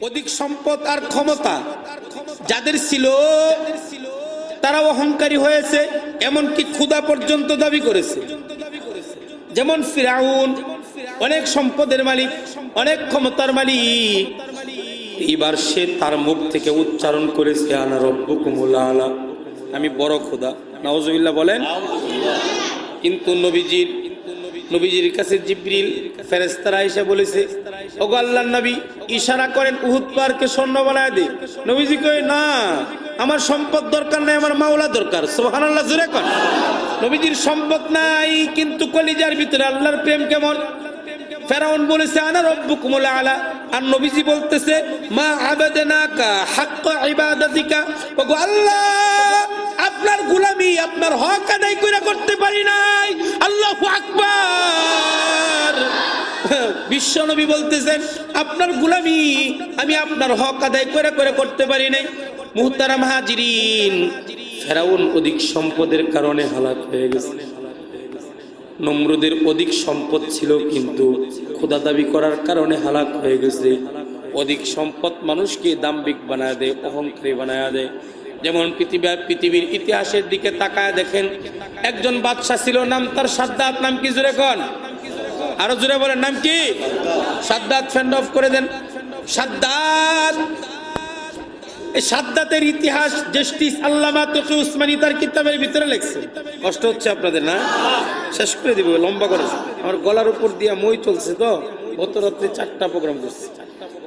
অধিক সম্পদ আর ক্ষমতা যাদের ছিল, তারা অহংকারী হয়েছে, এমনকি ক্ষুধা পর্যন্ত দাবি করেছে। যেমন ফিরাউন, অনেক সম্পদের মালিক, অনেক ক্ষমতার মালিক। এইবার সে তার মুখ থেকে উচ্চারণ করেছে আনা রব্বুকুমুল আলা। আমি বড় খোদা নওয়াজুবিল্লাহ বলেন, কিন্তু নবীজির নবীজির কাছে জিব্রিল ফেরেস্তারা এসে বলেছে, ওগো আল্লাহর নবী ইশারা করেন, উহুদ পারকে স্বর্ণ বানায় দে নবীজি কই না, আমার সম্পদ দরকার নাই, আমার মাওলা দরকার। সুবহানাল্লাহ, জোরে কর নবীজির সম্পদ নাই, কিন্তু কলিজার ভিতরে আল্লাহর প্রেম কেমন? ফেরাউন বলেছে, আনা রব্বুকুমুল আলা। আর নবীজি বলতেছে, মা আবাদনাকা হাক্ক ইবাদাতিকা। ওগো আল্লাহ, আপনার গোলামি, আপনার হক আদায় করে করতে পারি নাই। আল্লাহু আকবার। বিশ্ব নবী বলতেছেন, আপনার গোলামি আমি আপনার হক আদায় করে করে করতে পারি নাই। মুহতারাম হাজিরিন। ফেরাউন অধিক সম্পদের কারণে হালাক হয়ে গেছে। নমরুদের অধিক সম্পদ ছিল কিন্তু খোদা দাবি করার কারণে হালাক হয়ে গেছে। অধিক সম্পদ মানুষকে দাম্বিক বানায় দেয়, অহংকারী বানায় দেয়। যেমন পৃথিবীর পৃথিবীর ইতিহাসের দিকে তাকায় দেখেন, একজন বাদশা ছিল, নাম তার সাদ্দাত, নাম কি জুড়ে কন? আরও জুড়ে বলেন, নাম কি? সাদ্দাত ফ্যান্ড অফ করে দেন। সাদ্দাত। এই সাদ্দাতের ইতিহাস জাস্টিস আল্লামা তকি উসমানী তার কিতাবের ভিতরে লেখছে। কষ্ট হচ্ছে আপনাদের, না? শেষ করে দিব, লম্বা করে। আমার গলার উপর দিয়ে মই চলছে তো গত রাত্রে চারটা প্রোগ্রাম করছে।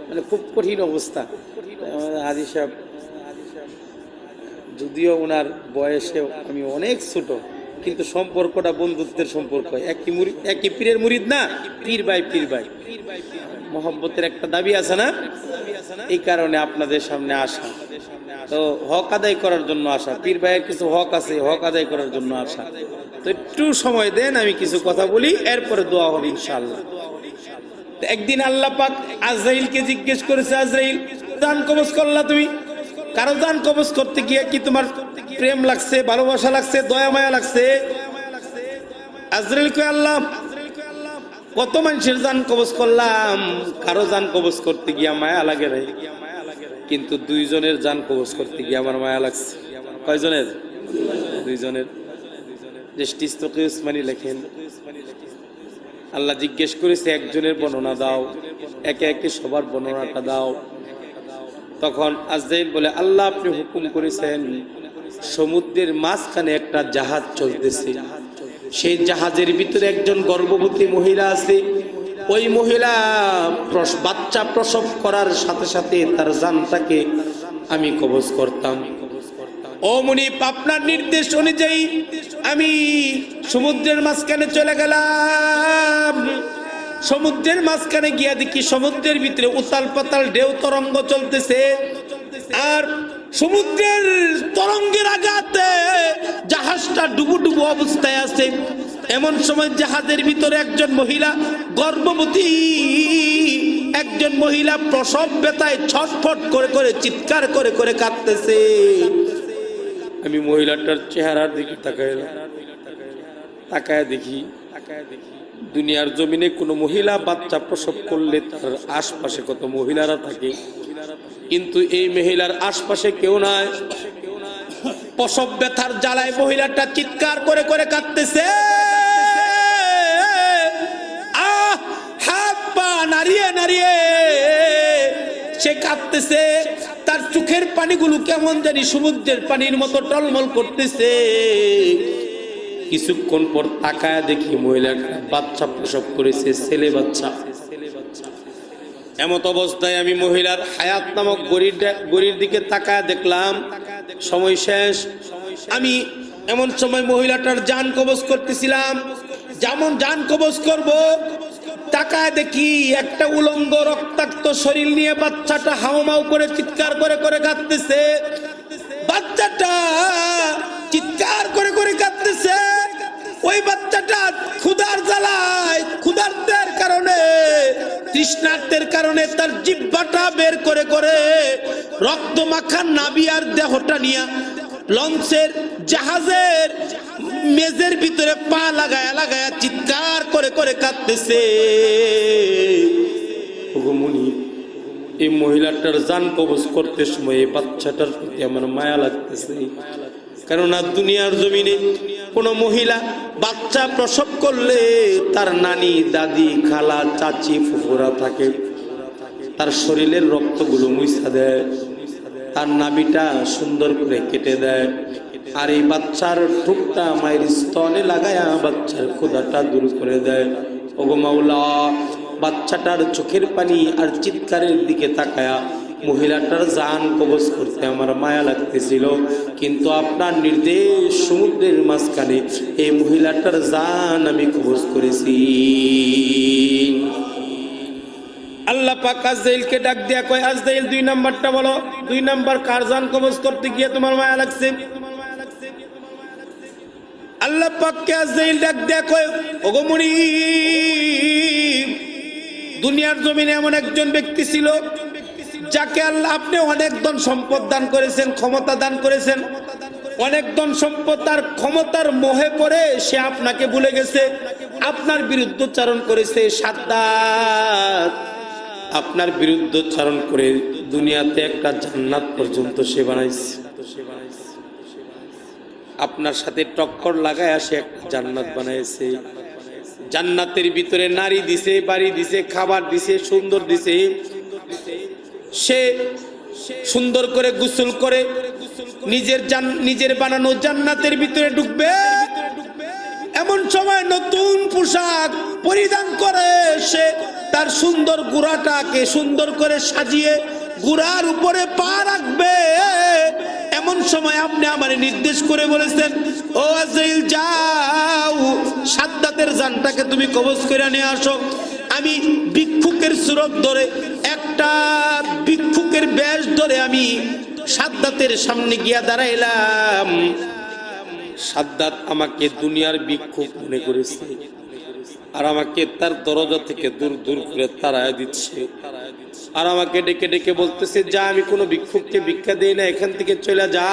মানে খুব কঠিন অবস্থা। আমাদের সাহেব, যদিও ওনার বয়সে আমি অনেক ছোট কিন্তু সম্পর্কটা বন্ধুত্বের সম্পর্ক। একই মুড়ি একই পীরের মুরিদ না? পীর ভাই পীর ভাই মহব্বতের একটা দাবি আছে না? এই কারণে আপনাদের সামনে আসা। তো হক আদায় করার জন্য আসা। পীর ভাইয়ের কিছু হক আছে, হক আদায় করার জন্য আসা। তো একটু সময় দেন, আমি কিছু কথা বলি, এরপরে দোয়া হবে ইনশাল্লাহ একদিন আল্লাহ পাক আজরাইলকে জিজ্ঞেস করেছে, আজরাইল দান কবজ করলা তুমি? কারও দান কবজ করতে গিয়ে কি তোমার প্রেম লাগছে, ভালোবাসা লাগছে, দয়া মায়া লাগছে। আজরাইল কে আল্লাহ কত মানুষের জান কবজ করলাম, কারও জান কবজ করতে গিয়া মায়া লাগে রে। কিন্তু দুইজনের জান কবজ করতে গিয়ে আমার মায়া লাগছে। কয়জনের? দুইজনের। উসমানী লেখেন। আল্লাহ জিজ্ঞেস করেছে, একজনের বর্ণনা দাও। একে একে সবার বর্ণনাটা দাও। তখন আজরাইল বলে, আল্লাহ আপনি হুকুম করেছেন সমুদ্রের মাঝখানে একটা জাহাজ চলতেছে। সেই জাহাজের ভিতরে একজন গর্ভবতী মহিলা আছে। ওই মহিলা বাচ্চা প্রসব করার সাথে সাথে তার জানটাকে আমি কবজ করতাম। ও মুনিপ আপনার নির্দেশ অনুযায়ী আমি সমুদ্রের মাঝখানে চলে গেলাম। সমুদ্রের মাঝখানে গিয়া দেখি সমুদ্রের ভিতরে উতাল পাতাল ঢেউ তরঙ্গ চলতেছে। আর সমুদ্রের তরঙ্গের আঘাতে জাহাজটা ডুবু ডুবু অবস্থায় আছে। এমন সময় জাহাজের ভিতরে একজন মহিলা, গর্ভবতী একজন মহিলা প্রসব বেতায় ছটফট করে করে, চিৎকার করে করে কাঁদতেছে। আমি মহিলাটার চেহারার দিকে তাকাইলাম তাকায় দেখি দুনিয়ার জমিনে কোনো মহিলা বাচ্চা প্রসব করলে তার আশপাশে কত মহিলারা থাকে কিন্তু এই মহিলার আশপাশে কেউ নাই। প্রসব ব্যথার জ্বালায় মহিলাটা চিৎকার করে করে কাঁদতেছে। আহ নাড়িয়ে নাড়িয়ে সে কাঁদতেছে। তার চোখের পানিগুলো কেমন জানি সমুদ্রের পানির মতো টলমল করতেছে। কিছুক্ষণ পর তাকায় দেখি মহিলাটা বাচ্চা প্রসব করেছে, ছেলে বাচ্চা। এমত অবস্থায় আমি মহিলার হায়াত নামক গরির গরির দিকে তাকায় দেখলাম। সময় শেষ। আমি এমন সময় মহিলাটার যান কবজ করতেছিলাম। যেমন যান কবজ করব, তাকায় দেখি একটা উলঙ্গ রক্তাক্ত শরীর নিয়ে বাচ্চাটা হাউমাউ করে চিৎকার করে করে কাঁদতেছে। বাচ্চাটা তৃষ্ণার্তের কারণে তার জিব্বাটা বের করে করে রক্ত মাখা নাবিয়ার দেহটা নিয়ে লঞ্চের জাহাজের মেজের ভিতরে পা লাগায়া লাগায়া চিৎকার করে করে কাঁদতেছে। এই মহিলাটার যান করতে সময় বাচ্চাটার প্রতি আমার মায়া লাগতেছে। কেননা দুনিয়ার জমিনে কোনো মহিলা বাচ্চা প্রসব করলে তার নানি, দাদি, খালা, চাচি, ফুফুরা থাকে। তার শরীরের রক্তগুলো মুইসা দেয়। তার নাবিটা সুন্দর করে কেটে দেয়। আর এই বাচ্চার ঠুকটা মায়ের স্তনে লাগায়া বাচ্চার ক্ষুদাটা দূর করে দেয়। ওগো মাওলা, বাচ্চাটার চোখের পানি আর চিৎকারের দিকে তাকায়া মহিলাটার জান কবজ করতে আমার মায়া লাগতেছিল। কিন্তু আপনার নির্দেশ সমুদ্রের মাঝখানে এই মহিলাটার জান আমি কবজ করেছি। ডাক কয় দুই নাম্বারটা বলো। দুই কার জান কবজ করতে গিয়ে তোমার মায়া লাগছে? ডাক কয় দুনিয়ার জমিনে এমন একজন ব্যক্তি ছিল যাকে আল্লাহ আপনি অনেক ধন সম্পদ দান করেছেন, ক্ষমতা দান করেছেন, অনেক ধন সম্পদ তার ক্ষমতার মোহে পড়ে সে আপনাকে ভুলে গেছে, আপনার বিরুদ্ধোচ্চারণ করেছে সাদ্দাত। আপনার বিরুদ্ধোচ্চারণ করে দুনিয়াতে একটা জান্নাত পর্যন্ত সে বানাইছে। আপনার সাথে টক্কর লাগায় সে একটা জান্নাত বানাইছে। জান্নাতের ভিতরে নারী দিছে, বাড়ি দিছে, খাবার দিছে, সুন্দর দিছে। সে সুন্দর করে গোসল করে, নিজের নিজের বানানো জান্নাতের ভিতরে ঢুকবে। এমন সময় নতুন পোশাক পরিধান করে সে তার সুন্দর গুড়াটাকে সুন্দর করে সাজিয়ে গুড়ার উপরে পা রাখবে। এমন সময় আপনি আমার নির্দেশ করে বলেছেন, ও আজরাইল, যাও, সাদ্দাতের জানটাকে তুমি কবজ করে নিয়ে আসো। আমি ভিক্ষুকের সুরত ধরে, একটা ভিক্ষুকের ব্যাস ধরে আমি সাদ্দাতের সামনে গিয়া দাঁড়াইলাম। সাদ্দাত আমাকে দুনিয়ার ভিক্ষুক মনে করেছে আর আমাকে তার দরজা থেকে দূর দূর করে তাড়ায় দিচ্ছে। আর আমাকে ডেকে ডেকে বলতেছে, যা, আমি কোনো ভিক্ষুককে ভিক্ষা দিই না, এখান থেকে চলে যা।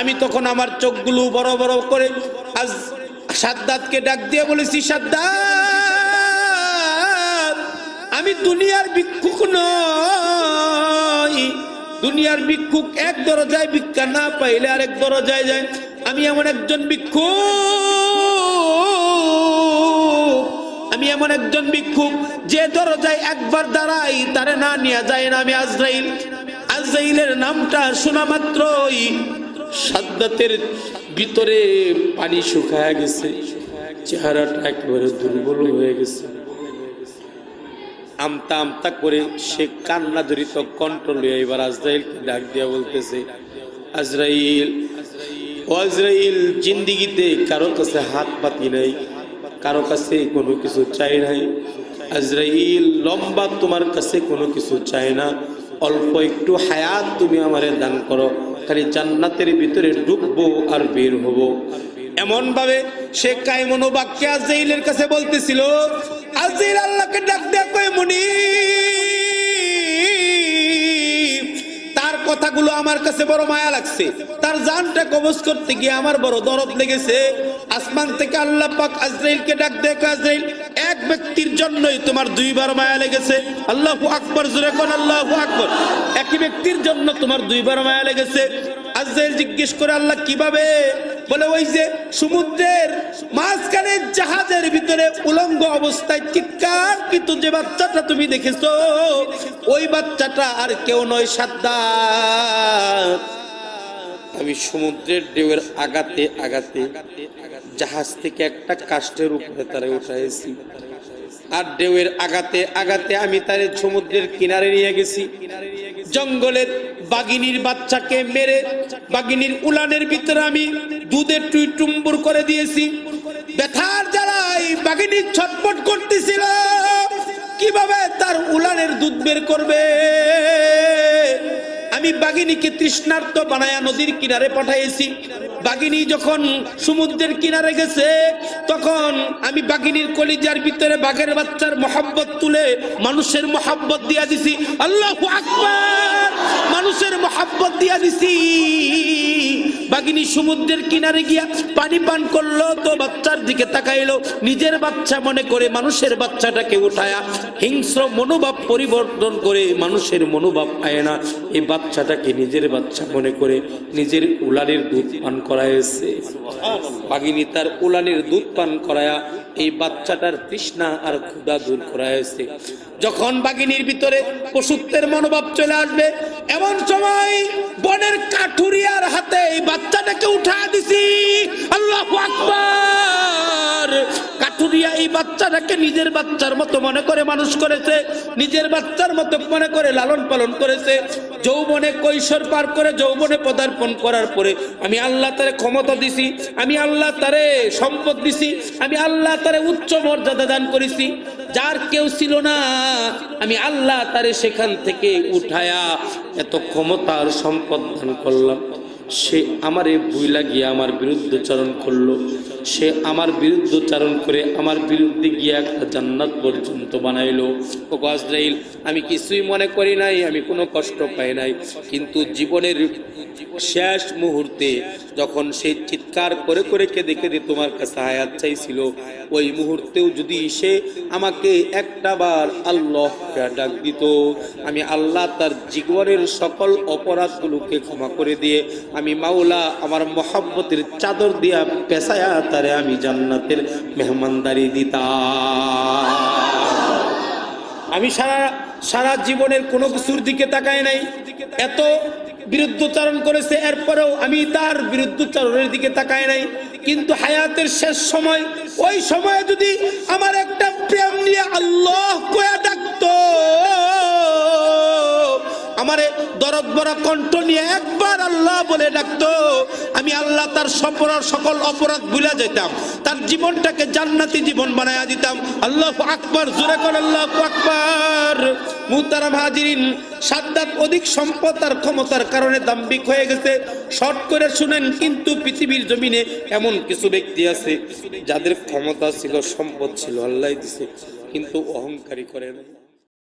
আমি তখন আমার চোখগুলো বড় বড় করে আজ সাদ্দাতকে ডাক দিয়ে বলেছি, সাদ্দাত! আমি দুনিয়ার ভিক্ষুক নই। দুনিয়ার ভিক্ষুক এক দরজায় ভিক্ষা না পাইলে আরেক দরজায় যায়। আমি এমন একজন ভিক্ষুক। আমি এমন একজন ভিক্ষুক যে দরজায় একবার দাঁড়াই তারে না নিয়ে যায় না আমি আজরাইল। আজরাইলের নামটা শোনা মাত্রই সাদ্দাতের ভিতরে পানি শুকায় গেছে। চেহারাটা একেবারে দুর্বল হয়ে গেছে। আমতা আমতা করে সে কান্না জড়িত কন্ট্রোল এবার আজরাইলকে ডাক দিয়া বলতেছে, আজরাইল, ও আজরাইল, জিন্দিগিতে কারও কাছে হাত পাতি নাই, কারও কাছে কোনো কিছু চাই নাই। আজরাইল, লম্বা তোমার কাছে কোনো কিছু চাই না, অল্প একটু হায়াত তুমি আমারে দান করো, খালি জান্নাতের ভিতরে ডুববো আর বের হব। এমন ভাবে সে কাইমনো বাক্যে আজরাইলের কাছে বলতেছিল আজরাইল আল্লাহকে ডাক কয় মনি তার কথাগুলো আমার কাছে বড় মায়া লাগছে। তার জানটা কবজ করতে গিয়ে আমার বড় দরদ লেগেছে। আসমান থেকে আল্লাহ পাক আজরাইলকে ডাক দেখ আজরাইল, এক ব্যক্তির জন্যই তোমার দুইবার মায়া লেগেছে। আল্লাহু আকবার, জোরে কোন আল্লাহু আকবার। একই ব্যক্তির জন্য তোমার দুইবার মায়া লেগেছে। আজরাইল জিজ্ঞেস করে, আল্লাহ, কীভাবে বলে ওই যে সমুদ্রের মাঝখানে জাহাজের ভিতরে উলঙ্গ অবস্থায় চিৎকার কিন্তু যে বাচ্চাটা তুমি দেখেছ, ওই বাচ্চাটা আর কেউ নয় সাদ্দাত। আমি সমুদ্রের ঢেউয়ের আগাতে আগাতে জাহাজ থেকে একটা কাষ্টের উপরে তারা উঠাইছি। আর ঢেউয়ের আগাতে আগাতে আমি তারে সমুদ্রের কিনারে নিয়ে গেছি। জঙ্গলের বাগিনীর বাচ্চাকে মেরে বাগিনীর উলানের ভিতরে আমি দুধের টুই টুম্বুর করে দিয়েছি। ব্যথার জ্বালাই বাগিনী ছটপট করতেছিল। কীভাবে তার উলানের দুধ বের করবে? আমি বাঘিনীকে তৃষ্ণার্ত বানায়া নদীর কিনারে পাঠাইছি। বাঘিনী যখন সমুদ্রের কিনারে গেছে, তখন আমি বাঘিনীর কলিজার ভিতরে বাঘের বাচ্চার মহাব্বত তুলে মানুষের মহাব্বত দিয়া দিছি। আল্লাহ আকবার! মানুষের মহাব্বত দিয়া দিছি। বাগিনী সমুদ্রের কিনারে গিয়া পানি পান করল, তো বাচ্চার দিকে তাকাইলো। নিজের বাচ্চা মনে করে মানুষের বাচ্চাটাকে উঠায়া হিংস্র মনোভাব পরিবর্তন করে মানুষের মনোভাব পায় না। এই বাচ্চাটাকে নিজের বাচ্চা মনে করে নিজের উলানের দুধ পান করাইছে। বাগিনী তার উলানের দুধ পান করায়া এই বাচ্চাটার তৃষ্ণা আর ক্ষুধা দূর করাইছে। যখন বাগিনীর ভিতরে পশুত্বের মনোভাব চলে আসবে, এমন সময় বনের এই বাচ্চাটাকে উঠা দিছি। আল্লাহ আকবার। কাঠুরিয়া এই বাচ্চাটাকে নিজের বাচ্চার মতো মনে করে মানুষ করেছে, নিজের বাচ্চার মতো মনে করে লালন পালন করেছে, যৌবনে কৈশোর পার করে যৌবনে পদার্পণ করার পরে আমি আল্লাহ তারে ক্ষমতা দিছি, আমি আল্লাহ তারে সম্পদ দিছি, আমি আল্লাহ তারে উচ্চ মর্যাদা দান করেছি, যার কেউ ছিল না, আমি আল্লাহ তারে সেখান থেকে উঠায়া এত ক্ষমতার সম্পদ দান করলাম। সে আমারে বুইলা গিয়ে আমার বিরুদ্ধে চরণ করল। সে আমার বিরুদ্ধচারণ করে আমার বিরুদ্ধে গিয়ে একটা জান্নাত পর্যন্ত বানাইল। ও আজরাইল, আমি কিছুই মনে করি নাই, আমি কোনো কষ্ট পাই নাই। কিন্তু জীবনের শেষ মুহূর্তে যখন সে চিৎকার করে করে কেঁদে কেঁদে তোমার কাছে হায়াত চাইছিল, ওই মুহূর্তেও যদি সে আমাকে একটা বার আল্লাহ ডাক দিত, আমি আল্লাহ তার জীবনের সকল অপরাধগুলোকে ক্ষমা করে দিয়ে, আমি মাওলা আমার মহাব্বতের চাদর দিয়া পেশায়া তারে আমি জান্নাতের মেহমানদারি দিতাম। আমি সারা সারা জীবনের কোনো কিছুর দিকে তাকাই নাই। এত বিরুদ্ধচারণ করেছে, এরপরেও আমি তার বিরুদ্ধচারণের দিকে তাকায় নাই। কিন্তু হায়াতের শেষ সময়, ওই সময়ে যদি আমার একটা প্রেম নিয়ে আল্লাহ কয়া ডাকতো আমারে দরদ বড় কণ্ঠ নিয়ে একবার আল্লাহ বলে ডাকতো, আমি আল্লাহ তার সপরার সকল অপরাধ ভুলে যেতাম তার জীবনটাকে জান্নাতি জীবন বানায়া দিতাম। আল্লাহ আকবার, জোরে কর আল্লাহ আকবার। মুতারাম হাজিরিন, সাদ্দাত অধিক সম্পদ আর ক্ষমতার কারণে দাম্বিক হয়ে গেছে। শর্ট করে শুনেন, কিন্তু পৃথিবীর জমিনে এমন কিছু ব্যক্তি আছে, যাদের ক্ষমতা ছিল, সম্পদ ছিল আল্লাহ দিছে, কিন্তু অহংকারী করে